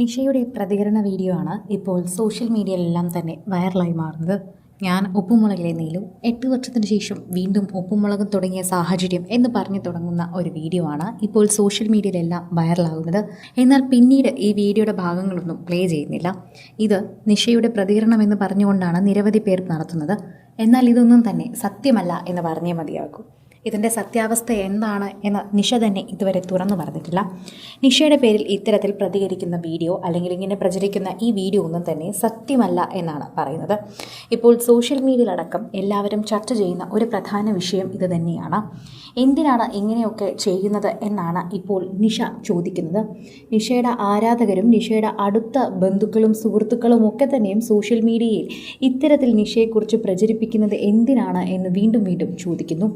നിഷയുടെ പ്രതികരണ വീഡിയോ ആണ് ഇപ്പോൾ സോഷ്യൽ മീഡിയയിലെല്ലാം തന്നെ വൈറലായി മാറുന്നത്. ഞാൻ ഉപ്പുമുളകിലെ നീലു എട്ട് വർഷത്തിന് ശേഷം വീണ്ടും ഉപ്പുമുളകും തുടങ്ങിയ സാഹചര്യം എന്ന് പറഞ്ഞു തുടങ്ങുന്ന ഒരു വീഡിയോ ആണ് ഇപ്പോൾ സോഷ്യൽ മീഡിയയിലെല്ലാം വൈറലാകുന്നത്. എന്നാൽ പിന്നീട് ഈ വീഡിയോയുടെ ഭാഗങ്ങളൊന്നും പ്ലേ ചെയ്യുന്നില്ല. ഇത് നിഷയുടെ പ്രതികരണം എന്ന് പറഞ്ഞുകൊണ്ടാണ് നിരവധി പേർ നടത്തുന്നത്. എന്നാൽ ഇതൊന്നും തന്നെ സത്യമല്ല എന്ന് പറഞ്ഞേ മതിയാകൂ. ഇതിന്റെ സത്യാവസ്ഥ എന്താണ് എന്ന് നിഷ തന്നെ ഇതുവരെ തുറന്നു പറഞ്ഞിട്ടില്ല. നിഷയുടെ പേരിൽ ഇത്തരത്തിൽ പ്രതികരിക്കുന്ന വീഡിയോ അല്ലെങ്കിൽ ഇങ്ങനെ പ്രചരിക്കുന്ന ഈ വീഡിയോ ഒന്നും തന്നെ സത്യമല്ല എന്നാണ് പറയുന്നത്. ഇപ്പോൾ സോഷ്യൽ മീഡിയയിലടക്കം എല്ലാവരും ചർച്ച ചെയ്യുന്ന ഒരു പ്രധാന വിഷയം ഇത് തന്നെയാണ്. എന്തിനാണ് ഇങ്ങനെയൊക്കെ ചെയ്യുന്നത് എന്നാണ് ഇപ്പോൾ നിഷ ചോദിക്കുന്നത്. നിഷയുടെ ആരാധകരും നിഷയുടെ അടുത്ത ബന്ധുക്കളും സുഹൃത്തുക്കളും ഒക്കെ തന്നെയും സോഷ്യൽ മീഡിയയിൽ ഇത്തരത്തിൽ നിഷയെക്കുറിച്ച് പ്രചരിപ്പിക്കുന്നത് എന്തിനാണ് എന്ന് വീണ്ടും വീണ്ടും ചോദിക്കുന്നു.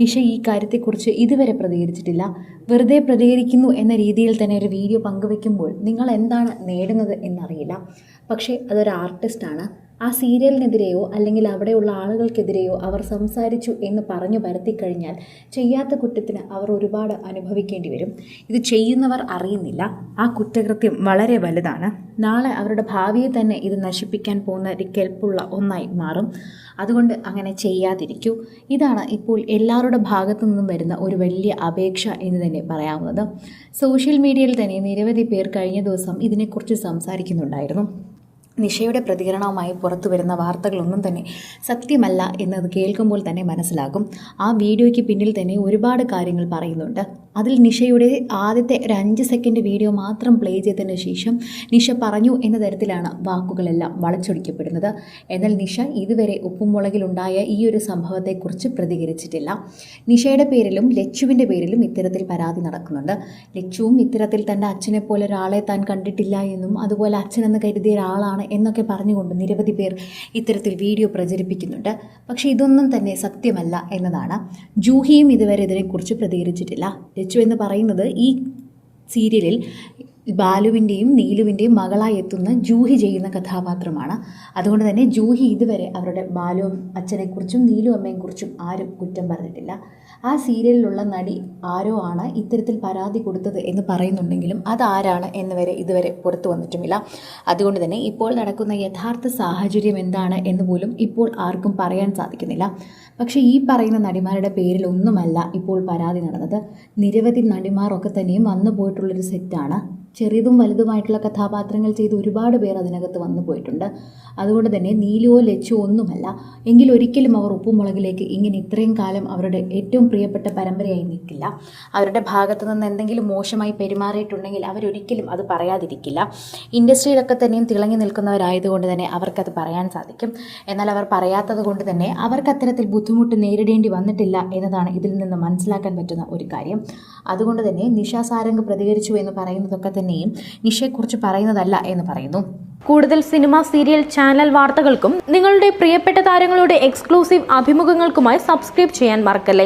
നിഷ ഈ കാര്യത്തെക്കുറിച്ച് ഇതുവരെ പ്രതികരിച്ചിട്ടില്ല. വെറുതെ പ്രതികരിക്കുന്നു എന്ന രീതിയിൽ തന്നെ ഒരു വീഡിയോ പങ്കുവെക്കുമ്പോൾ നിങ്ങൾ എന്താണ് നേടുന്നത് എന്നറിയില്ല. പക്ഷേ അതൊരു ആർട്ടിസ്റ്റാണ് ആ സീരിയലിനെതിരെയോ അല്ലെങ്കിൽ അവിടെയുള്ള ആളുകൾക്കെതിരെയോ അവർ സംസാരിച്ചു എന്ന് പറഞ്ഞു വരുത്തിക്കഴിഞ്ഞാൽ ചെയ്യാത്ത കുറ്റത്തിന് അവർ ഒരുപാട് അനുഭവിക്കേണ്ടി വരും. ഇത് ചെയ്യുന്നവർ അറിയുന്നില്ല. ആ കുറ്റകൃത്യം വളരെ വലുതാണ്. നാളെ അവരുടെ ഭാവിയെ തന്നെ ഇത് നശിപ്പിക്കാൻ പോകുന്ന ഒരു കെൽപ്പുള്ള ഒന്നായി മാറും. അതുകൊണ്ട് അങ്ങനെ ചെയ്യാതിരിക്കൂ. ഇതാണ് ഇപ്പോൾ എല്ലാവരുടെ ഭാഗത്തു നിന്നും വരുന്ന ഒരു വലിയ അപേക്ഷ എന്ന് തന്നെ പറയാവുന്നത്. സോഷ്യൽ മീഡിയയിൽ തന്നെ നിരവധി പേർ കഴിഞ്ഞ ദിവസം ഇതിനെക്കുറിച്ച് സംസാരിക്കുന്നുണ്ടായിരുന്നു. നിഷയുടെ പ്രതികരണവുമായി പുറത്തു വരുന്ന വാർത്തകളൊന്നും തന്നെ സത്യമല്ല എന്നത് കേൾക്കുമ്പോൾ തന്നെ മനസ്സിലാകും. ആ വീഡിയോയ്ക്ക് പിന്നിൽ തന്നെ ഒരുപാട് കാര്യങ്ങൾ പറയുന്നുണ്ട്. അതിൽ നിഷയുടെ ആദ്യത്തെ ഒരു അഞ്ച് സെക്കൻഡ് വീഡിയോ മാത്രം പ്ലേ ചെയ്തതിന് ശേഷം നിഷ പറഞ്ഞു എന്ന തരത്തിലാണ് വാക്കുകളെല്ലാം വളച്ചൊടിക്കപ്പെടുന്നത്. എന്നാൽ നിഷ ഇതുവരെ ഉപ്പുമുളകിലുണ്ടായ ഈ ഒരു സംഭവത്തെക്കുറിച്ച് പ്രതികരിച്ചിട്ടില്ല. നിഷയുടെ പേരിലും ലച്ചുവിന്റെ പേരിലും ഇത്തരത്തിൽ പരാതി നടക്കുന്നുണ്ട്. ലച്ചുവും ഇത്തരത്തിൽ തന്റെ അച്ഛനെ പോലെ ഒരാളെ താൻ കണ്ടിട്ടില്ല എന്നും അതുപോലെ അച്ഛനെന്ന് കരുതിയ ഒരാളാണ് എന്നൊക്കെ പറഞ്ഞുകൊണ്ട് നിരവധി പേർ ഇത്തരത്തിൽ വീഡിയോ പ്രചരിപ്പിക്കുന്നുണ്ട്. പക്ഷേ ഇതൊന്നും തന്നെ സത്യമല്ല എന്നതാണ്. ജൂഹിയും ഇതുവരെ ഇതിനെക്കുറിച്ച് പ്രതികരിച്ചിട്ടില്ല. ലച്ചു എന്ന് പറയുന്നത് ഈ സീരിയലിൽ ബാലുവിന്റെയും നീലുവിന്റെയും മകളായി എത്തുന്ന ജൂഹി ചെയ്യുന്ന കഥാപാത്രമാണ്. അതുകൊണ്ട് തന്നെ ജൂഹി ഇതുവരെ അവരുടെ ബാലു അച്ഛനെക്കുറിച്ചും നീലു അമ്മയെക്കുറിച്ചും ആരും കുറ്റം പറഞ്ഞിട്ടില്ല. ആ സീരിയലിലുള്ള നടി ആരോ ആണ് ഇത്തരത്തിൽ പരാതി കൊടുത്തത് എന്ന് പറയുന്നുണ്ടെങ്കിലും അതാരാണ് എന്ന് വരെ ഇതുവരെ പുറത്തു വന്നിട്ടുമില്ല. അതുകൊണ്ട് തന്നെ ഇപ്പോൾ നടക്കുന്ന യഥാർത്ഥ സാഹചര്യം എന്താണ് എന്ന് പോലും ഇപ്പോൾ ആർക്കും പറയാൻ സാധിക്കുന്നില്ല. പക്ഷേ ഈ പറയുന്ന നടിമാരുടെ പേരിൽ ഒന്നുമല്ല ഇപ്പോൾ പരാതി നടന്നത്. നിരവധി നടിമാരൊക്കെ തന്നെയും വന്നു പോയിട്ടുള്ളൊരു സെറ്റാണ്. ചെറിയതും വലുതുമായിട്ടുള്ള കഥാപാത്രങ്ങൾ ചെയ്ത് ഒരുപാട് പേർ അതിനകത്ത് വന്നു പോയിട്ടുണ്ട്. അതുകൊണ്ട് തന്നെ നീലുവോ ലച്ചോ ഒന്നുമല്ല. എങ്കിലൊരിക്കലും അവർ ഉപ്പുമുളകിലേക്ക് ഇങ്ങനെ ഇത്രയും കാലം അവരുടെ ഏറ്റവും പ്രിയപ്പെട്ട പരമ്പരയായി നിൽക്കില്ല. അവരുടെ ഭാഗത്തു നിന്ന് എന്തെങ്കിലും മോശമായി പെരുമാറിയിട്ടുണ്ടെങ്കിൽ അവരൊരിക്കലും അത് പറയാതിരിക്കില്ല. ഇൻഡസ്ട്രിയിലൊക്കെ തന്നെയും തിളങ്ങി നിൽക്കുന്നവരായതുകൊണ്ട് തന്നെ അവർക്കത് പറയാൻ സാധിക്കും. എന്നാൽ അവർ പറയാത്തത് കൊണ്ട് തന്നെ അവർക്ക് അത്തരത്തിൽ ബുദ്ധിമുട്ട് നേരിടേണ്ടി വന്നിട്ടില്ല എന്നതാണ് ഇതിൽ നിന്ന് മനസ്സിലാക്കാൻ പറ്റുന്ന ഒരു കാര്യം. അതുകൊണ്ട് തന്നെ നിഷാ സാരംഗ് പ്രതികരിച്ചു എന്ന് പറയുന്നതൊക്കെ തന്നെയും നിഷയെക്കുറിച്ച് പറയുന്നതല്ല എന്ന് പറയുന്നു. കൂടുതൽ സിനിമ സീരിയൽ ചാനൽ വാർത്തകൾക്കും നിങ്ങളുടെ പ്രിയപ്പെട്ട താരങ്ങളുടെ എക്സ്ക്ലൂസീവ് അഭിമുഖങ്ങൾക്കുമായി സബ്സ്ക്രൈബ് ചെയ്യാൻ മറക്കല്ലേ?